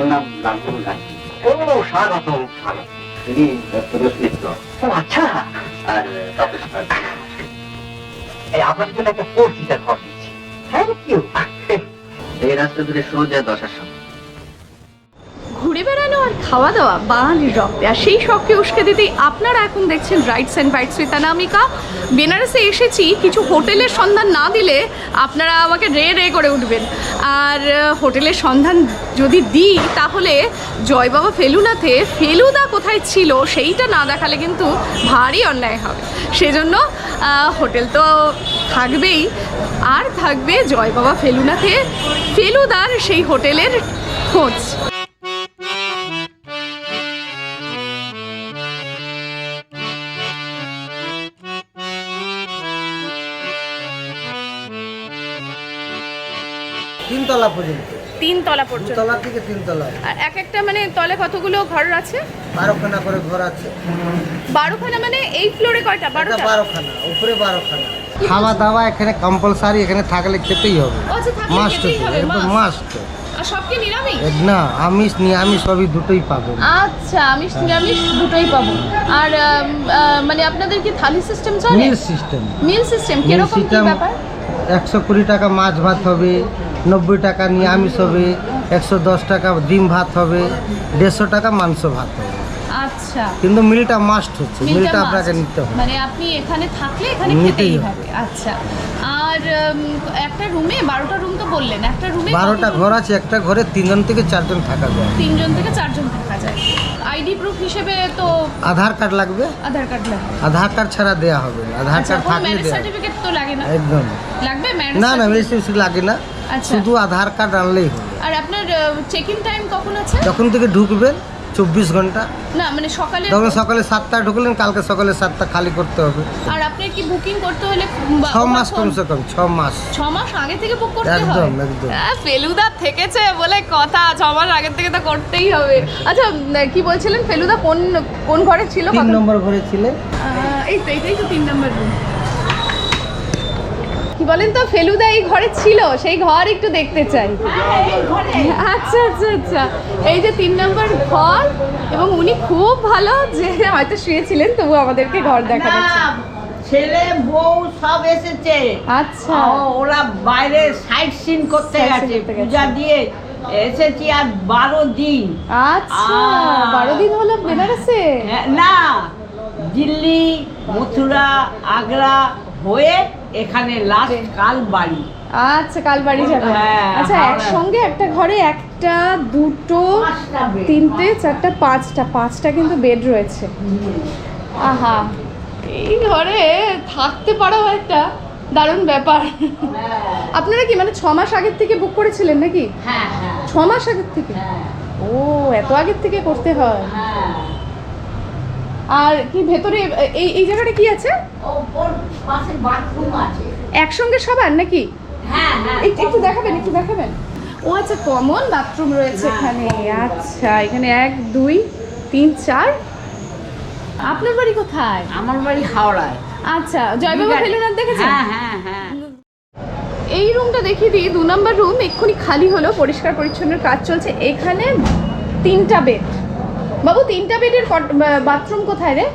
আমার নাম গান্ধী ও স্বাগতম স্বাগত। তিনি সুরেশ মিত্র। ও আচ্ছা। আর এই আপনার জন্য একটা ঘর দিচ্ছি থ্যাংক ইউ এই রাস্তা ধরে সোজা দশার সময় খাওয়া দাওয়া বাঙালির রক্তে আর সেই শখকে উস্কে দিতেই আপনারা এখন দেখছেন rights and bites with Anamika বেনারসে এসেছি, কিছু হোটেলের সন্ধান না দিলে আপনারা আমাকে রে রে করে উঠবেন। আর হোটেলের সন্ধান যদি দিই, তাহলে জয় বাবা ফেলুনাতে ফেলুদা কোথায় ছিল সেইটা না দেখালে কিন্তু ভারী অন্যায় হবে। সেজন্য হোটেল তো থাকবেই। আর থাকবে জয় বাবা ফেলুনাতে ফেলুদার সেই হোটেলের খোঁজ। তিনতলা পর্যন্ত। তিনতলা পর্যন্ত। তলা থেকে তিনতলা। আর এক একটা মানে তলে কতগুলো ঘর আছে? বারোখানা করে ঘর আছে। বারোখানা মানে এই ফ্লোরে কয়টা? বারোটা? বারোখানা উপরে বারোখানা। খাওয়া দাওয়া এখানে কম্পালসারি এখানে থাকলে খেতেই হবে। ও আচ্ছা মাস্ট একদম মাস্ট নিরামিষ? না আমিষ নিরামিষ সবই দুটোই আচ্ছা আমিষ নিরামিষ দুটোই পাবো। আর মানে আপনাদের কি থালি সিস্টেম চলে? মিল সিস্টেম মিল সিস্টেম মিল কীরকম কি ব্যাপার? একশো কুড়ি টাকা মাছ ভাত হবে নব্বই টাকা নিরামিষ হবে একশো দশ টাকা ডিম ভাত হবে দেড়শো টাকা মাংস ভাত হবে। আচ্ছা। কিন্তু মিলটা মাস্ট হচ্ছে মিলটা। আপনাকে নিতে হবে। মানে আপনি এখানে থাকলে এখানে খেতেই হবে। আচ্ছা। আর একটা রুমে বারোটা রুম তো বললেন একটা রুমে বারোটা ঘর আছে একটা ঘরে তিনজন থেকে চারজন থাকা যায়। তিনজন থেকে চারজন থাকা যায়। আইডি প্রুফ হিসেবে তো আধার কার্ড লাগবে? আধার কার্ড লাগে আধার কার্ড ছাড়া দেয়া হবে না আধার আচ্ছা কার্ড থাকলে। সার্টিফিকেট তো লাগে না। একদম। লাগবে ম্যারেজ না না লাগে না। শুধু আধার কার্ড আনলেই হবে। আর আপনার চেক ইন টাইম কখন আছে? যখন থেকে ঢুকবেন চব্বিশ ঘণ্টা। না মানে সকালে যখন সকালে সাতটা ঢুকলেন কালকে সকালে সাতটা খালি করতে হবে। আর আপনার কি বুকিং করতে হলে ছ মাস কমসে কম ছ মাস। ছ মাস আগে থেকে বুক করতে হয়? একদম, একদম। ফেলুদা থেকেছে বলে কথা ছ মাস আগে থেকে তো করতেই হবে। আচ্ছা কি বলছিলেন? ফেলুদা কোন কোন ঘরে ছিল তিন নম্বর ঘরে ছিলেন। এই তো এইটাই তো তিন নম্বর রুম কি বলেন তো ফেলুদা এই ঘরে ছিল সেই ঘর একটু দেখতে চাই। আচ্ছা আচ্ছা আচ্ছা। এই যে তিন নম্বর ঘর এবং উনি খুব ভালো যে হয়তো শুয়েছিলেন তবু আমাদেরকে ঘর না, ছেলে বউ সব এসেছে। আচ্ছা। ওরা বাইরে সাইট সিন করতে গেছে করতে গেছে। পূজা দিয়ে এসেছি আর বারো দিন। আচ্ছা বারো দিন হলো বেনারসে? হ্যাঁ, না দিল্লি মথুরা আগ্রা হয়ে এখানে লাস্ট কাল বাড়ি আচ্ছা কাল বাড়ি যাবে। হ্যাঁ, আচ্ছা একসঙ্গে একটা ঘরে একটা দুটো তিনটে চারটা পাঁচটা। পাঁচটা কিন্তু বেড রয়েছে। আহা এই ঘরে থাকতে পারাও একটা দারুণ ব্যাপার। আপনারা কি মানে ছ মাস আগের থেকে বুক করেছিলেন নাকি? হ্যাঁ হ্যাঁ। ছ মাস আগের থেকে? হ্যাঁ। ও এত আগের থেকে করতে হয়। হ্যাঁ। আর কি ভেতরে এই এই জায়গাটা কি আছে? একসঙ্গে সবার নাকি? হ্যাঁ হ্যাঁ একটু দেখাবেন একটু দেখাবেন। ও আচ্ছা কমন বাথরুম রয়েছে হ্যাঁ, এখানে। আচ্ছা এখানে এক দুই তিন চার। আপনার বাড়ি কোথায়? আমার বাড়ি হাওড়ায় আচ্ছা জয়বাবা ফেলুনাথ দেখেছেন? হ্যাঁ হ্যাঁ হ্যাঁ। এই রুমটা দেখিয়ে দিই। দু নম্বর রুম এক্ষুনি খালি হলো পরিষ্কার পরিচ্ছন্ন কাজ চলছে। এখানে তিনটা বেড বাবু তিনটা বেডের বাথরুম কোথায় রে?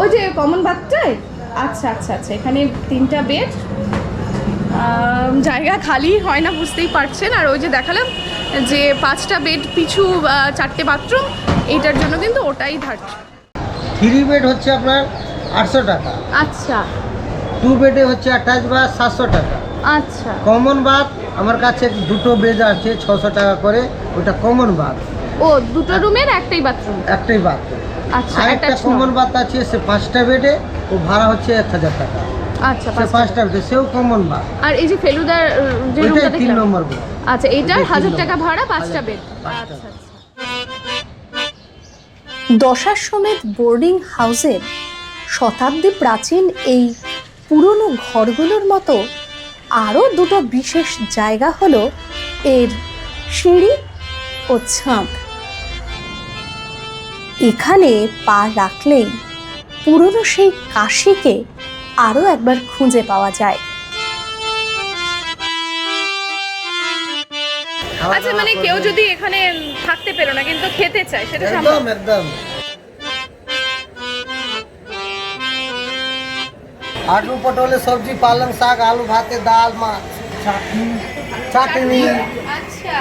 ওই যে কমন বাথটায় আচ্ছা আচ্ছা আচ্ছা এখানে তিনটা বেড জায়গা খালি হয় না বুঝতেই পারছেন। আর ওই যে দেখালাম যে পাঁচটা বেড পিছু চারটে বাথরুম এইটার জন্য কিন্তু ওটাই ধার্য থ্রি বেড হচ্ছে আপনার আটশো টাকা। আচ্ছা। টু বেডে হচ্ছে আঠাশ বা সাতশো টাকা। আচ্ছা। কমন বাথ আমার কাছে দুটো বেড আছে ছশো টাকা করে ওটা কমন বাথ ও দুটো রুমের একটাই বাথরুম একটাই বাথ আচ্ছা একটা কমন। বাথ আছে সে পাঁচটা বেডে ও ভাড়া হচ্ছে এক হাজার টাকা। আচ্ছা সে পাঁচটা। বেডে সেও কমন বাথ আর এই যে ফেলুদার যে রুমটা তিন নম্বর বেড আচ্ছা ওইটাই হাজার টাকা ভাড়া পাঁচটা বেড আচ্ছা bed। আচ্ছা। দশাশ্বমেধ বোর্ডিং হাউসের শতাব্দী প্রাচীন এই পুরনো ঘরগুলোর মতো আরও দুটো বিশেষ জায়গা হলো এর সিঁড়ি ও ছাদ। এখানে পা রাখলেই পুরনো সেই কাশিকে আরও একবার খুঁজে পাওয়া যায়। আচ্ছা মানে কেউ যদি এখানে থাকতে পেল না কিন্তু খেতে চায় সেটা সম্ভব। একদম। একদম আলু পটলের সবজি পালং শাক আলু ভাতে ডাল মাছ চাটনি। আচ্ছা।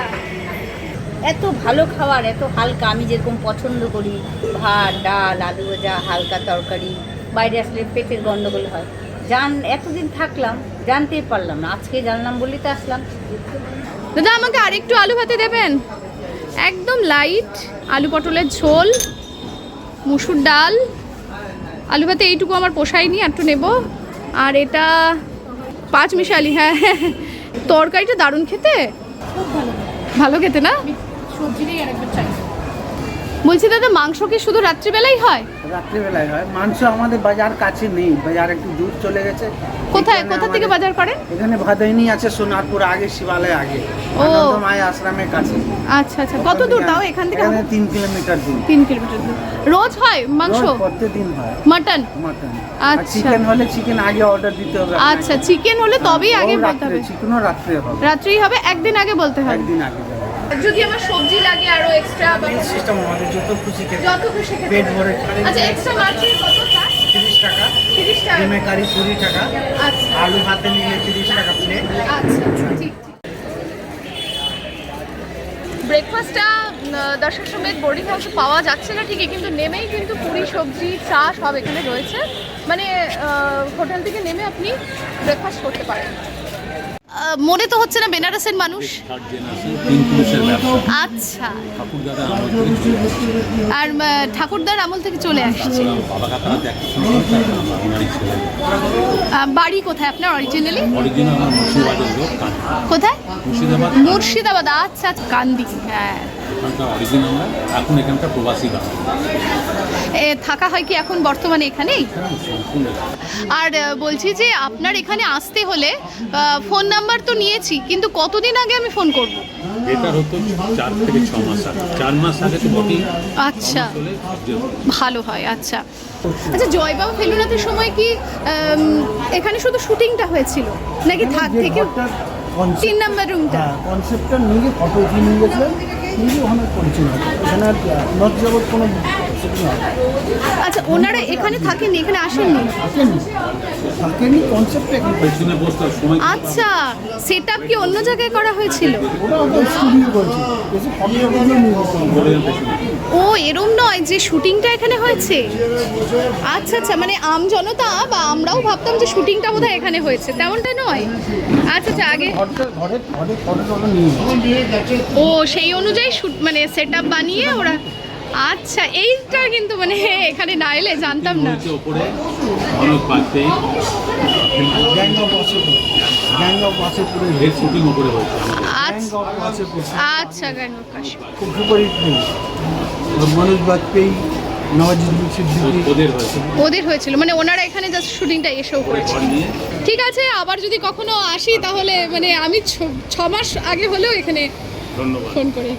এত ভালো খাবার এত হালকা। আমি যেরকম পছন্দ করি ভাত ডাল আলু ভাজা হালকা তরকারি। বাইরে আসলে পেটের গন্ডগোল হয়। জান এতদিন থাকলাম জানতেই পারলাম না। আজকে জানলাম বলেই তো আসলাম। দাদা আমাকে আরেকটু আলু ভাতে দেবেন? একদম লাইট আলু পটলের ঝোল মুসুর ডাল। আলু ভাতে এইটুকু আমার পোষায়নি একটু নেব। আর এটা পাঁচ মিশালি হ্যাঁ। তরকারিটা দারুণ খেতে? ভালো। খেতে না? সবজিটাই আরেকবার চাই। বলছি দাদা মাংস কি শুধু রাত্রিবেলাই হয়? রাত্রিবেলায় হয়। মাংস আমাদের বাজার কাছে নেই। বাজার একটু দূর চলে গেছে। কোথায় কোথা থেকে বাজার করেন? এখানে ভাদাইনি আছে সোনারপুর আগে শিবালয় আগে। ও। আনন্দমায় আশ্রমের কাছে। আচ্ছা আচ্ছা। কত দূর? তাও এখান থেকে এখানে তিন কিলোমিটার দূর। তিন কিলোমিটার দূর। রোজ হয় মাংস? রোজ প্রত্যেকদিন হয়। মাটন? মাটন। আচ্ছা। চিকেন হলে চিকেন আগে অর্ডার দিতে হবে আচ্ছা চিকেন হলে তবেই আগে বলতে হবে। চিকেনও রাত্রে হবে। রাত্রেই হবে একদিন আগে বলতে হবে। একদিন আগে। যদি আমার সবজি লাগে আরও এক্সট্রা সিস্টেম আমাদের যত খুশি খেতে যত খুশি খেতে পেট ভরে আচ্ছা এক্সট্রা মার্জিন কত তিরিশ টাকা। 30 টাকা। ডিমের কারি কুড়ি টাকা। আচ্ছা। আলু ভাতে নিলে তিরিশ টাকা প্লেট আচ্ছা আচ্ছা ঠিক ব্রেকফাস্টটা দর্শক সমেত বোর্ডিং হাউসে পাওয়া যাচ্ছে না ঠিকই কিন্তু নেমেই কিন্তু পুরি সবজি চা সব এখানে রয়েছে। মানে হোটেল থেকে নেমে আপনি ব্রেকফাস্ট করতে পারেন। মনে তো হচ্ছে না বেনারসের মানুষ? আচ্ছা। আর ঠাকুরদার আমল থেকে চলে আসছে। বাড়ি কোথায় আপনার অরিজিনালি কোথায়? মুর্শিদাবাদ। মুর্শিদাবাদ। আচ্ছা আচ্ছা কান্দি। হ্যাঁ। ওখানকার অরিজিনাল আমরা এখন এখানকার প্রবাসী গান। এ, থাকা হয় কি এখন বর্তমানে এখানেই আর বলছি যে আপনার এখানে আসতে হলে ফোন নাম্বার তো নিয়েছি কিন্তু কতদিন আগে আমি ফোন করব? এটা হতো চার থেকে ছ মাস আগে। চার মাস আগে তো বটেই। আচ্ছা। ভালো হয় আচ্ছা। আচ্ছা জয়বাবু ফেলুনাথের সময় কি এখানে শুধু শুটিংটা হয়েছিল? নাকি থাক থেকে তিন নাম্বার রুমটা হ্যাঁ কনসেপ্টটা ফটো উঠিয়ে নিয়ে গেছিলেন। নিজে ওখানে করেছিল এখানে জগৎ কোনো আচ্ছা ওনারা এখানে থাকেননি এখানে আসেননি? থাকেনি কনসেপ্টটা এখানে পেছনে বসতে সময় আচ্ছা সেট কি অন্য জায়গায় করা হয়েছিল? ওরা ওদের স্টুডিও করছে। বেশি ফটো নিয়ে বলে ও এরম নয় যে শুটিংটা এখানে হয়েছে? আচ্ছা আচ্ছা মানে আম জনতা বা আমরাও ভাবতাম যে শুটিংটা বোধহয় এখানে হয়েছে। তেমনটা নয়? আচ্ছা আচ্ছা আগে ও সেই অনুযায়ী শুট মানে সেট বানিয়ে ওরা আচ্ছা এইটা কিন্তু মানে এখানে না এলে জানতাম না। অনেক আচ্ছা আচ্ছা মনোজ বাজপেয়ী ওদের হয়েছিল মানে ওনারা এখানে জাস্ট শুটিংটা এসেও করেছে। ঠিক আছে আবার যদি কখনো আসি তাহলে মানে আমি ছ- ছ মাস আগে হলেও এখানে ফোন করে